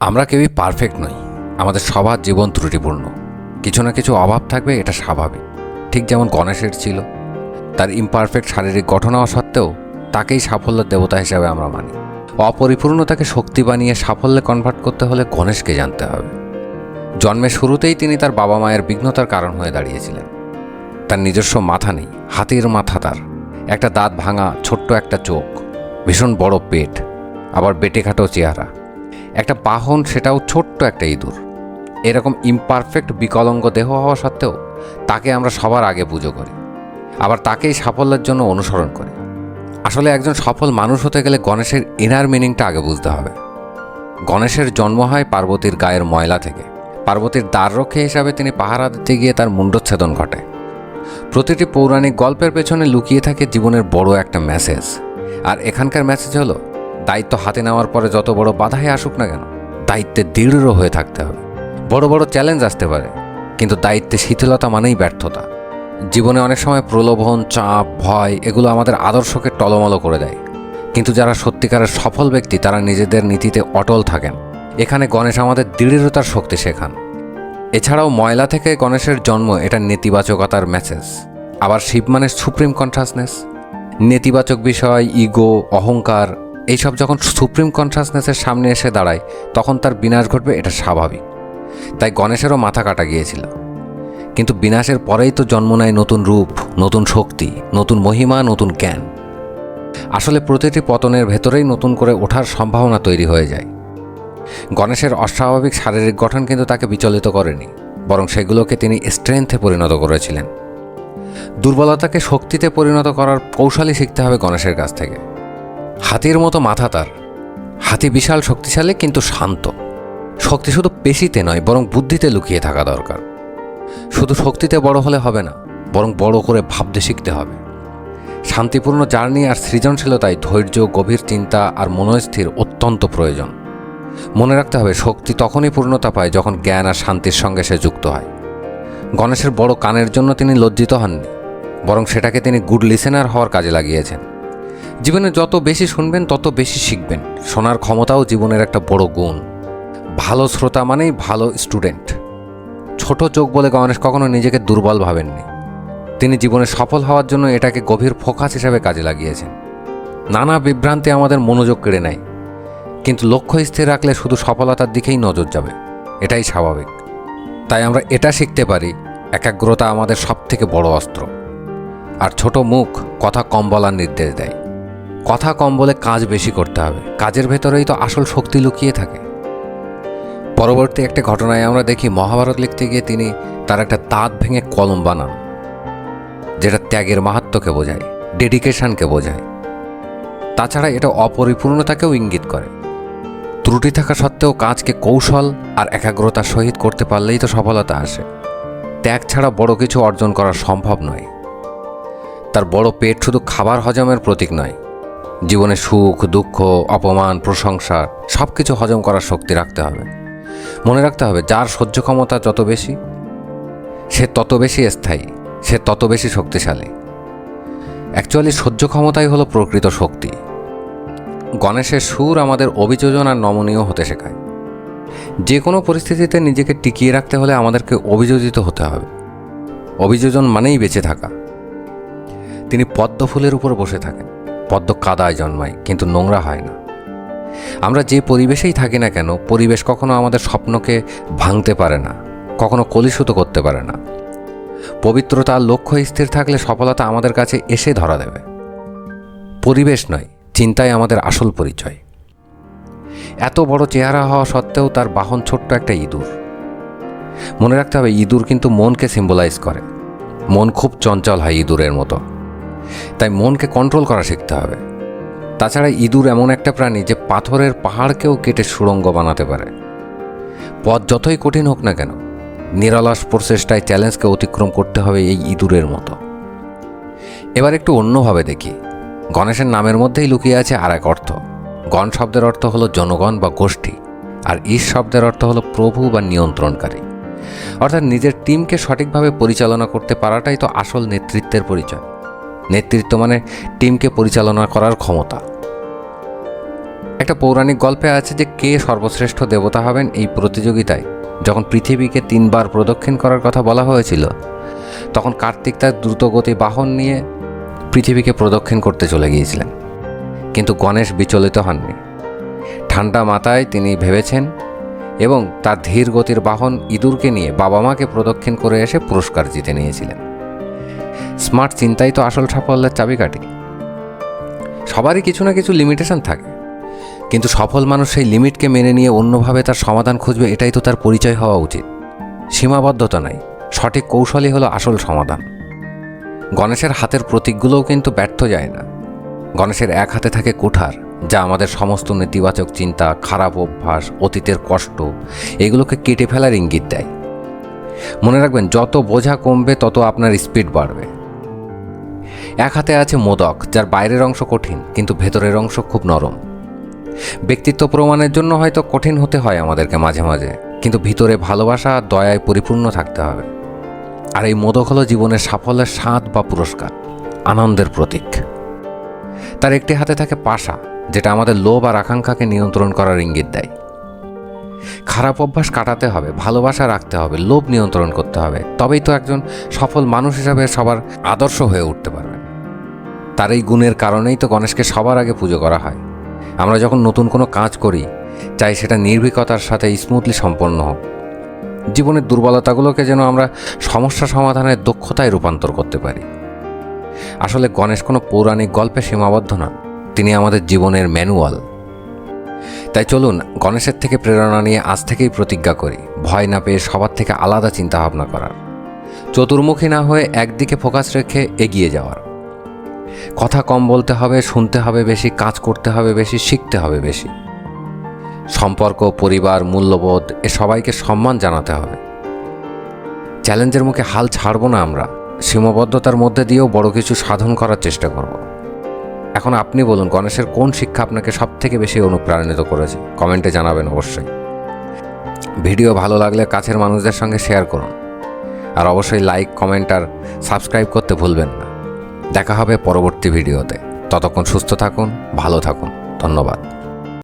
আমরা কেউই পারফেক্ট নই। আমাদের সবার জীবন ত্রুটিপূর্ণ। কিছু না কিছু অভাব থাকবে, এটা স্বাভাবিক। ঠিক যেমন গণেশের ছিল। তার ইমপারফেক্ট শারীরিক গঠন হওয়া সত্ত্বেও তাকেই সাফল্যের দেবতা হিসাবে আমরা মানি। অপরিপূর্ণতাকে শক্তি বানিয়ে সাফল্যে কনভার্ট করতে হলে গণেশকে জানতে হবে। জন্মের শুরুতেই তিনি তার বাবা মায়ের বিঘ্নতার কারণ হয়ে দাঁড়িয়েছিলেন। তার নিজস্ব মাথা নেই, হাতির মাথা তার। একটা দাঁত ভাঙা, ছোট্ট একটা চোখ, ভীষণ বড় পেট, আবার বেটে খাটো চেহারা। একটা বাহন সেটাও ছোট্ট একটা ইঁদুর। এরকম ইমপারফেক্ট বিকলঙ্গ দেহ হওয়া সত্ত্বেও তাকে আমরা সবার আগে পুজো করি। আবার তাকেই সাফল্যের জন্য অনুসরণ করি। আসলে একজন সফল মানুষ হতে গেলে গণেশের ইনার মিনিংটা আগে বুঝতে হবে। গণেশের জন্ম হয় পার্বতীর গায়ের ময়লা থেকে। পার্বতীর দ্বাররক্ষী হিসাবে তিনি পাহারা দিতে গিয়ে তার মুণ্ডচ্ছেদন ঘটে। প্রতিটি পৌরাণিক গল্পের পেছনে লুকিয়ে থাকে জীবনের বড় একটা মেসেজ আর এখানকার মেসেজ হলো দায়িত্ব হাতে নেওয়ার পরে যত বড় বাধাই আসুক না কেন, দায়িত্বে দৃঢ় হয়ে থাকতে হবে। বড় বড় চ্যালেঞ্জ আসতে পারে, কিন্তু দায়িত্বে শিথিলতা মানেই ব্যর্থতা। জীবনে অনেক সময় প্রলোভন, চাপ, ভয় এগুলো আমাদের আদর্শকে টলমলো করে দেয়। কিন্তু যারা সত্যিকারের সফল ব্যক্তি, তারা নিজেদের নীতিতে অটল থাকেন। এখানে গণেশ আমাদের দৃঢ়তার শক্তি শেখান। এছাড়াও ময়লা থেকে গণেশের জন্ম, এটা নেতিবাচকতার মেসেজ আবার শিব মানে সুপ্রিম কনসাসনেস নেতিবাচক বিষয় ইগো অহংকার এইসব যখন সুপ্রিম কনসাসনেসের সামনে এসে দাঁড়ায়, তখন তার বিনাশ ঘটবে, এটা স্বাভাবিক। তাই গণেশেরও মাথা কাটা গিয়েছিল। কিন্তু বিনাশের পরেই তো জন্ম নেয় নতুন রূপ, নতুন শক্তি, নতুন মহিমা, নতুন জ্ঞান। আসলে প্রতিটি পতনের ভেতরেই নতুন করে ওঠার সম্ভাবনা তৈরি হয়ে যায়। গণেশের অস্বাভাবিক শারীরিক গঠন কিন্তু তাকে বিচলিত করেনি, বরং সেগুলোকে তিনি স্ট্রেংথে পরিণত করেছিলেন। দুর্বলতাকে শক্তিতে পরিণত করার কৌশলই শিখতে হবে গণেশের কাছ থেকে। হাতির মতো মাথা তার। হাতি বিশাল শক্তিশালী কিন্তু শান্ত। শক্তি শুধু পেশিতে নয়, বরং বুদ্ধিতে লুকিয়ে থাকা দরকার। শুধু শক্তিতে বড় হলে হবে না, বরং বড় করে ভাবতে শিখতে হবে। শান্তিপূর্ণ জার্নি আর সৃজনশীলতায় ধৈর্য, গভীর চিন্তা আর মনস্থির অত্যন্ত প্রয়োজন। মনে রাখতে হবে, শক্তি তখনই পূর্ণতা পায় যখন জ্ঞান আর শান্তির সঙ্গে সে যুক্ত হয়। গণেশের বড় কানের জন্য তিনি লজ্জিত হননি, বরং সেটাকে তিনি গুড লিসেনার হওয়ার কাজে লাগিয়েছেন। জীবনে যত বেশি শুনবেন, তত বেশি শিখবেন। শোনার ক্ষমতাও জীবনের একটা বড় গুণ। ভালো শ্রোতা মানেই ভালো স্টুডেন্ট। ছোট চোখ বলে গণেশ কখনো নিজেকে দুর্বল ভাবেননি। তিনি জীবনে সফল হওয়ার জন্য এটাকে গভীর ফোকাস হিসাবে কাজে লাগিয়েছেন। নানা বিভ্রান্তি আমাদের মনোযোগ কেড়ে নেয়। কিন্তু লক্ষ্য স্থির রাখলে শুধু সফলতার দিকেই নজর যাবে। এটাই স্বাভাবিক। তাই আমরা এটা শিখতে পারি, একাগ্রতা আমাদের সব থেকে বড় অস্ত্র। আর ছোট মুখ কথা কম বলার নির্দেশ দেয়। কথা কম বলে কাজ বেশি করতে হবে। কাজের ভেতরেই তো আসল শক্তি লুকিয়ে থাকে। পরবর্তী একটা ঘটনায় আমরা দেখি মহাভারত লিখতে গিয়ে তিনি তার একটা দাঁত ভেঙে কলম বানান, যেটা ত্যাগের মাহাত্ম্যকে বোঝায় ডেডিকেশনকে বোঝায়। তাছাড়া এটা অপরিপূর্ণতাকেও ইঙ্গিত করে। ত্রুটি থাকা সত্ত্বেও কাজকে কৌশল আর একাগ্রতার সহিত করতে পারলেই তো সফলতা আসে। ত্যাগ ছাড়া বড় কিছু অর্জন করা সম্ভব নয়। তার বড় পেট শুধু খাবার হজমের প্রতীক নয় জীবনে সুখ, দুঃখ, অপমান, প্রশংসা সব কিছু হজম করার শক্তি রাখতে হবে। মনে রাখতে হবে, যার সহ্য ক্ষমতা যত বেশি, সে তত বেশি স্থায়ী, সে তত বেশি শক্তিশালী। অ্যাকচুয়ালি সহ্য ক্ষমতাই হলো প্রকৃত শক্তি। গণেশের সুর আমাদের অভিযোজন আর নমনীয় হতে শেখায়। যে কোনো পরিস্থিতিতে নিজেকে টিকিয়ে রাখতে হলে আমাদেরকে অভিযোজিত হতে হবে। অভিযোজন মানেই বেঁচে থাকা। তিনি পদ্ম ফুলের উপর বসে থাকেন। পদ্ম কাদায় জন্মায়, কিন্তু নোংরা হয় না। আমরা যে পরিবেশেই থাকি না কেন, পরিবেশ কখনো আমাদের স্বপ্নকে ভাঙতে পারে না, কখনো কলিশুত করতে পারে না। পবিত্রতা আর লক্ষ্য স্থির থাকলে সফলতা আমাদের কাছে এসে ধরা দেবে। পরিবেশ নয়, চিন্তাই আমাদের আসল পরিচয়। এত বড় চেহারা হওয়া সত্ত্বেও তার বাহন ছোট্ট একটা ইঁদুর। মনে রাখতে হবে, ইঁদুর কিন্তু মনকে সিম্বলাইজ করে। মন খুব চঞ্চল হয় ইঁদুরের মতো। তাই মনকে কন্ট্রোল করা শিখতে হবে। তাছাড়া ইঁদুর এমন একটা প্রাণী যে পাথরের পাহাড়কেও কেটে সুড়ঙ্গ বানাতে পারে। পথ যতই কঠিন হোক না কেন, নিরলস প্রচেষ্টায় চ্যালেঞ্জকে অতিক্রম করতে হবে এই ইঁদুরের মতো। এবার একটু অন্যভাবে দেখি। গণেশের নামের মধ্যেই লুকিয়ে আছে আর এক অর্থ। গণ শব্দের অর্থ হলো জনগণ বা গোষ্ঠী, আর ঈশ শব্দের অর্থ হলো প্রভু বা নিয়ন্ত্রণকারী। অর্থাৎ নিজের টিমকে সঠিকভাবে পরিচালনা করতে পারাটাই তো আসল নেতৃত্বের পরিচয়। নেতৃত্ব মানে টিমকে পরিচালনা করার ক্ষমতা। একটা পৌরাণিক গল্পে আছে যে কে সর্বশ্রেষ্ঠ দেবতা হবেন এই প্রতিযোগিতায়। যখন পৃথিবীকে তিনবার প্রদক্ষিণ করার কথা বলা হয়েছিল, তখন কার্তিক তার দ্রুতগতি বাহন নিয়ে পৃথিবীকে প্রদক্ষিণ করতে চলে গিয়েছিলেন। কিন্তু গণেশ বিচলিত হননি। ঠান্ডা মাথায় তিনি ভেবেছেন এবং তার ধীর গতির বাহন ইঁদুরকে নিয়ে বাবা মাকে প্রদক্ষিণ করে এসে পুরস্কার জিতে নিয়েছিলেন। স্মার্ট চিন্তাই তো আসল সাফল্যের চাবিকাঠি। সবারই কিছু না কিছু লিমিটেশন থাকে। কিন্তু সফল মানুষ সেই লিমিটকে মেনে নিয়ে অন্যভাবে তার সমাধান খুঁজবে, এটাই তো তার পরিচয় হওয়া উচিত। সীমাবদ্ধতা নাই। সঠিক কৌশলই হলো আসল সমাধান। গণেশের হাতের প্রতীকগুলোও কিন্তু ব্যর্থ যায় না। গণেশের এক হাতে থাকে কুঠার, যা আমাদের সমস্ত নেতিবাচক চিন্তা, খারাপ অভ্যাস, অতীতের কষ্ট, এগুলোকে কেটে ফেলার ইঙ্গিত দেয়। মনে রাখবেন, যত বোঝা কমবে, তত আপনার স্পিড বাড়বে। এক হাতে আছে মোদক, যার বাইরের অংশ কঠিন, কিন্তু ভেতরের অংশ খুব নরম। ব্যক্তিত্ব প্রমাণের জন্য হয়তো কঠিন হতে হয় আমাদেরকে মাঝে মাঝে, কিন্তু ভিতরে ভালোবাসা আর দয়ায় পরিপূর্ণ থাকতে হবে। আর এই মোদক হলো জীবনের সাফল্যের স্বাদ বা পুরস্কার, আনন্দের প্রতীক। তার একটি হাতে থাকে পাশা, যেটা আমাদের লোভ আর আকাঙ্ক্ষাকে নিয়ন্ত্রণ করার ইঙ্গিত দেয়। খারাপ অভ্যাস কাটাতে হবে, ভালোবাসা রাখতে হবে, লোভ নিয়ন্ত্রণ করতে হবে, তবেই তো একজন সফল মানুষ হিসাবে সবার আদর্শ হয়ে উঠতে পারবেন। তার এই গুণের কারণেই তো গণেশকে সবার আগে পুজো করা হয়। আমরা যখন নতুন কোনো কাজ করি, চাই সেটা নির্ভীকতার সাথে স্মুথলি সম্পন্ন হোক। জীবনের দুর্বলতাগুলোকে যেন আমরা সমস্যা সমাধানের দক্ষতায় রূপান্তর করতে পারি। আসলে গণেশ কোনো পৌরাণিক গল্পে সীমাবদ্ধ না, তিনি আমাদের জীবনের ম্যানুয়াল। তাই চলুন, গণেশের থেকে প্রেরণা নিয়ে আজ থেকেই প্রতিজ্ঞা করি, ভয় না পেয়ে সবার থেকে আলাদা চিন্তাভাবনা করার। চতুর্মুখী না হয়ে একদিকে ফোকাস রেখে এগিয়ে যাওয়ার। কথা কম বলতে হবে, শুনতে হবে বেশি, কাজ করতে হবে বেশি, শিখতে হবে বেশি। সম্পর্ক, পরিবার, মূল্যবোধ, এ সবাইকে সম্মান জানাতে হবে। চ্যালেঞ্জের মুখে হাল ছাড়বো না আমরা, সীমাবদ্ধতার মধ্যে দিয়েও বড় কিছু সাধন করার চেষ্টা করব। এখন আপনি বলুন, গণেশের কোন শিক্ষা আপনাকে সব থেকে বেশি অনুপ্রাণিত করেছে? কমেন্টে জানাবেন অবশ্যই। ভিডিও ভালো লাগলে কাছের মানুষদের সঙ্গে শেয়ার করুন। আর অবশ্যই লাইক, কমেন্ট আর সাবস্ক্রাইব করতে ভুলবেন না। দেখা হবে পরবর্তী ভিডিওতে। ততক্ষণ সুস্থ থাকুন ভালো থাকুন। ধন্যবাদ।